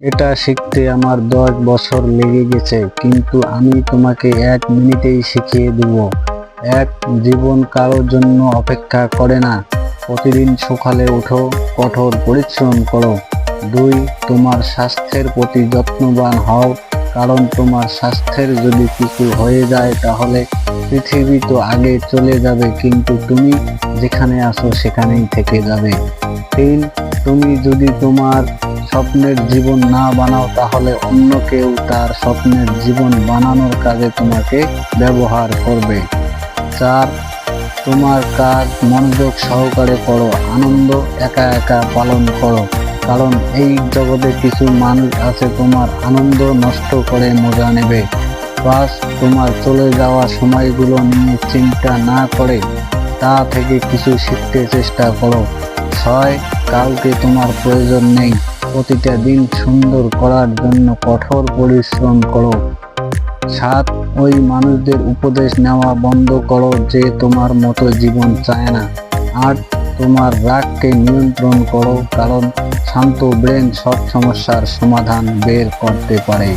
এটা শিখতে আমার দশ বছর লেগে গেছে, কিন্তু আমি তোমাকে এক মিনিটেই শিখিয়ে দেব। এক জীবন কারোর জন্য অপেক্ষা করে না। প্রতিদিন সকালে উঠো, কঠোর পরিশ্রম করো। দুই, তোমার স্বাস্থ্যের প্রতি যত্নবান হও, কারণ তোমার স্বাস্থ্যের যদি কিছু হয়ে যায় তাহলে পৃথিবী তো আগে চলে যাবে, কিন্তু তুমি যেখানে আছো সেখানেই থেকে যাবে। তিন, তুমি যদি তোমার স্বপ্নের জীবন না বানাও, তাহলে অন্য কেউ তার স্বপ্নের জীবন বানানোর কাজে তোমাকে ব্যবহার করবে। চার, তোমার কাজ মনোযোগ সহকারে করো, আনন্দ একা একা পালন করো। কারণ এই জগতে কিছু মানুষ আছে, তোমার আনন্দ নষ্ট করে মজা নেবে। বাস তোমার চলে যাওয়া সময়গুলো নিয়ে চিন্তা না করে, তা থেকে কিছু শিখতে চেষ্টা করো। ছয়, কাউকে তোমার প্রয়োজন নেই। প্রতিটা দিন সুন্দর করার জন্য কঠোর পরিশ্রম করো। সাত, ওই মানুষদের উপদেশ নেওয়া বন্ধ করো যে তোমার মতো জীবন চায় না। আট, তোমার রাগকে নিয়ন্ত্রণ করো কারণ শান্ত ব্রেন সব সমস্যার সমাধান বের করতে পারে।